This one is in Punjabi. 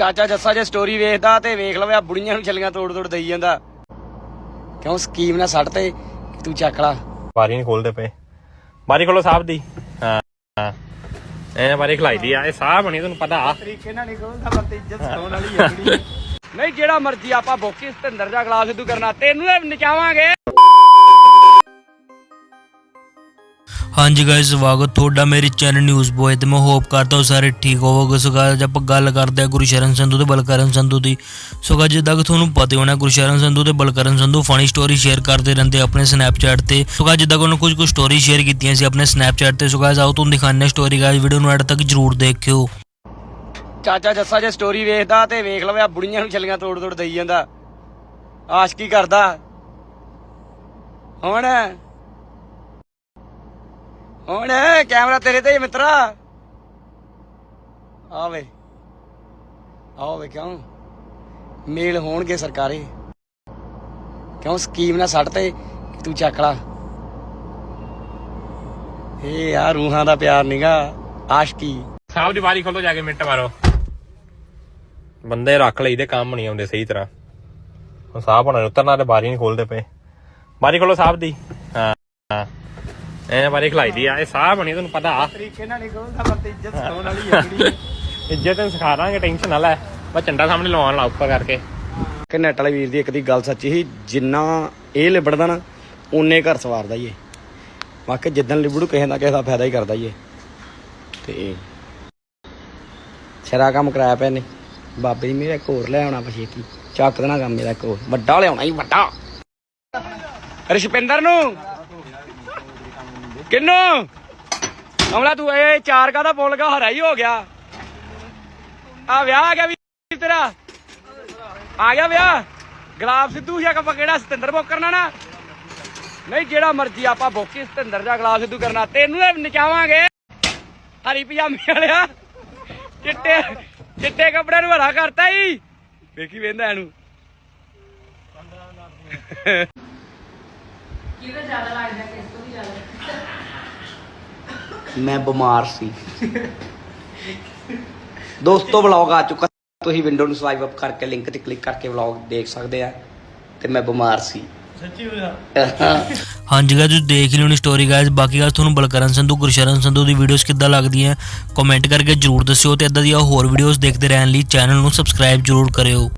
ਚਾਚਾ ਜੱਸਾ ਜੇ ਸਟੋਰੀ ਵੇਖਦਾ ਤੇ ਵੇਖ ਲਵੇ ਆ ਬੁੜੀਆਂ ਨੂੰ ਛੱਲੀਆਂ ਤੋੜ ਤੋੜ ਦੇਈ ਜਾਂਦਾ। ਕਿਉਂ ਸਕੀਮ ਨਾਲ ਸੱਟ ਤੇ ਤੂੰ ਚੱਕ ਲਾ। ਬਾਰੀ ਨਹੀਂ ਖੋਲਦੇ ਪਏ। ਬਾਰੀ ਖੋਲੋ ਸਾਹਿਬ ਦੀ। ਹਾਂ ਹਾਂ। ਐ ਬਾਰੀ ਖਲਾਈ ਦੀ ਆ ਇਹ ਸਾਹ ਬਣੀ ਤੁਹਾਨੂੰ ਪਤਾ। ਤਰੀਕੇ ਨਾਲ ਨਹੀਂ ਖੋਲਦਾ ਪਰ ਤੇ ਇੱਜ਼ਤ ਸਤਾਉਣ ਵਾਲੀ ਹੈ ਨਹੀਂ ਜਿਹੜਾ ਮਰਜ਼ੀ ਆਪਾਂ ਬੋਕੀ ਸਤਿੰਦਰ ਜਾ ਗਲਾਸ ਸਿੱਧੂ ਕਰਨਾ ਤੈਨੂੰ ਇਹ ਨਚਾਵਾਂਗੇ। ਹਾਂਜੀ ਗਾਇਸ ਸਵਾਗਤ ਤੁਹਾਡਾ ਮੇਰੇ ਚੈਨਲ ਨਿਊਜ਼ ਬੋਏ ਤੇ। ਮੈਂ ਹੋਪ ਕਰਦਾ ਹਾਂ ਸਾਰੇ ਠੀਕ ਹੋਵੋਗੇ। ਸੋ guys, ਆਪਾਂ ਗੱਲ ਕਰਦੇ ਹਾਂ ਗੁਰਸ਼ਰਨ ਸੰਧੂ ਤੇ ਬਲਕਰਨ ਸੰਧੂ ਦੀ। ਸੋ guys, ਜਿੱਦਾਂ ਕਿ ਤੁਹਾਨੂੰ ਪਤਾ ਹੋਣਾ ਗੁਰਸ਼ਰਨ ਸੰਧੂ ਤੇ Balkaran Sandhu funny story share ਕਰਦੇ ਰਹਿੰਦੇ ਆਪਣੇ ਸਨੈਪਚੈਟ ਤੇ। ਸੋ guys, ਜਿੱਦਾਂ ਕਿ ਉਹਨਾਂ ਕੁਝ ਕੁ ਸਟੋਰੀ ਸ਼ੇਅਰ ਕੀਤੀਆਂ ਸੀ ਆਪਣੇ ਸਨੈਪਚੈਟ ਤੇ। ਸੋ guys, ਆਓ ਤੁਹਾਨੂੰ ਦਿਖਾਉਂਦੇ ਸਟੋਰੀ ਗਾਇਸ ਵੀਡੀਓ ਨੂੰ ਐਡ ਤੱਕ ਜਰੂਰ ਦੇਖਿਓ। ਚਾਚਾ ਜੱਸਾ ਜੇ ਸਟੋਰੀ ਵੇਖਦਾ ਤੇ ਵੇਖ ਲਵੇ ਆ ਬੁੜੀਆਂ ਨੂੰ ਛੱਲੀਆਂ ਤੋੜ ਤੋੜ ਦੇਈ ਜਾਂਦਾ। ਆਸ਼ਕੀ ਕਰਦਾ? ਹੁਣ ਹੁਣ ਕੈਮਰਾ ਤੇਰੇ ਤੇ ਹੀ ਮਿੱਤਰਾ। ਆਵੇ ਆਵੇ ਕਿਉਂ? ਮੇਲ ਹੋਣਗੇ ਸਰਕਾਰੇ। ਕਿਉਂ ਸਕੀਮ ਨਾਲ ਸੱਟ ਤੇ ਤੂੰ ਚੱਕ ਲਾ। ਇਹ ਆ ਰੂਹਾਂ ਦਾ ਪਿਆਰ ਨਿਗਾ ਆਸ਼ਕੀ। ਸਾਹਿਬ ਦੀ ਬਾਰੀ ਖੋਲੋ ਜਾ ਕੇ ਮਿੰਟ ਮਾਰੋ। ਬੰਦੇ ਰੱਖ ਲਈਦੇ ਕੰਮ ਨਹੀਂ ਆਉਂਦੇ ਸਹੀ ਤਰ੍ਹਾਂ। ਹੁਣ ਸਾਹ ਬਣਾ ਉਤਰਨਾ ਤੇ ਬਾਰੀ ਨਹੀਂ ਖੋਲਦੇ ਪਏ। ਬਾਰੀ ਖੋਲੋ ਸਾਹਿਬ ਦੀ। ਐ ਬਾਰੀ ਖਲਾਈ ਦੀ ਆ ਇਹ ਸਾਹ ਬਣੀ ਤੁਹਾਨੂੰ ਪਤਾ। ਤਰੀਕੇ ਨਾਲ ਨਹੀਂ ਖੋਲਦਾ ਪਰ ਤੇ ਇੱਜ਼ਤ ਸਤਾਉਣ ਵਾਲੀ ਹੈ ਇੱਜ਼ਤ ਨੂੰ ਸਿਖਾ ਦਾਂਗੇ ਟੈਨਸ਼ਨ ਨਾ ਲੈ। ਬਸ ਝੰਡਾ ਸਾਹਮਣੇ ਲਵਾਉਣ ਲਾ ਉੱਪਰ ਕਰਕੇ। ਕਿ ਨੈਟ ਵਾਲੇ ਵੀਰ ਦੀ ਇੱਕ ਦੀ ਗੱਲ ਸੱਚੀ ਸੀ ਜਿੰਨਾ ਇਹ ਲਿਬੜਦਾ ਨਾ ਓਨੇ ਘਰ ਸਵਾਰਦਾ ਹੀ ਏ। ਵਾਕਿਆ ਜਿੱਦਣ ਲਿਬੜੂ ਕਿਸੇ ਦਾ ਕਿਸੇ ਦਾ ਫਾਇਦਾ ਹੀ ਕਰਦਾ ਹੀ ਏ। ਤੇ ਛਰਾ ਕੰਮ ਕਰਾਇਆ ਪਿਆ ਨੇ ਬਾਬੇ ਜੀ ਮੇਰਾ ਇੱਕ ਹੋਰ ਲੈ ਆਉਣਾ ਪਛੇਤੀ ਚੱਕ ਦੇਣਾ ਕੰਮ ਮੇਰਾ ਇੱਕ ਹੋਰ। ਵੱਡਾ ਲਿਆਉਣਾ ਹੀ ਵੱਡਾ। ਰਿਸ਼ਪਿੰਦਰ ਨੂੰ! ਕਿੰਨੂ? ਅਮਲਾ ਤੂੰ ਇਹ ਚਾਰ ਕਾ ਦਾ ਪੁੱਲ ਗਾ ਹਰਾ ਹੀ ਹੋ ਗਿਆ। ਆ ਵਿਆਹ ਆ ਗਿਆ ਵੀ ਤੇਰਾ। ਆ ਗਿਆ ਵਿਆਹ। ਗਲਾਬ ਸਿੱਧੂ ਜਾਂ ਆਪਾਂ ਕਿਹੜਾ ਸਤਿੰਦਰ ਬੁੱਕ ਕਰਨਾ ਨਾ? ਨਹੀਂ, ਜਿਹੜਾ ਮਰਜ਼ੀ ਆਪਾਂ ਬੋਕੀ ਸਤਿੰਦਰ ਜਾਂ ਗਲਾਬ ਸਿੱਧੂ ਕਰਨਾ, ਤੈਨੂੰ ਇਹ ਨਚਾਵਾਂਗੇ। ਹਰੀ ਪਜਾਮੀ ਵਾਲਿਆ। ਚਿੱਟੇ ਚਿੱਟੇ ਕੱਪੜਿਆਂ ਨੂੰ ਹਰਾ ਕਰਤਾ ਈ। ਵੇਖੀ ਵੇਂਦਾ ਇਹਨੂੰ ਮੈਂ ਬਿਮਾਰ ਸੀ। ਦੋਸਤੋ ਵਲੌਗ ਆ ਚੁੱਕਾ। ਤੁਸੀਂ ਵਿੰਡੋ ਨੂੰ ਸਵਾਈਪ ਅਪ ਕਰਕੇ ਲਿੰਕ ਤੇ ਕਲਿੱਕ ਕਰਕੇ ਵਲੌਗ ਦੇਖ ਸਕਦੇ ਆ ਤੇ ਮੈਂ ਬਿਮਾਰ ਸੀ। ਸੱਚੀ ਹੋਇਆ? ਹਾਂਜੀ ਗਾਇਸ ਤੁਸੀਂ ਦੇਖ ਲਿਓ ਨੀ ਸਟੋਰੀ ਗਾਇਸ ਬਾਕੀ ਗਾਇਸ ਤੁਹਾਨੂੰ ਬਲਕਰਨ ਸੰਧੂ ਗੁਰਸ਼ਰਨ ਸੰਧੂ ਦੀ ਵੀਡੀਓਜ਼ ਕਿੱਦਾਂ ਲੱਗਦੀਆਂ ਕਮੈਂਟ ਕਰਕੇ ਜਰੂਰ ਦੱਸਿਓ ਤੇ ਇਦਾਂ ਦੀਆਂ ਹੋਰ ਵੀਡੀਓਜ਼ ਦੇਖਦੇ ਰਹਿਣ ਲਈ ਚੈਨਲ ਨੂੰ ਸਬਸਕ੍ਰਾਈਬ ਜਰੂਰ ਕਰਿਓ।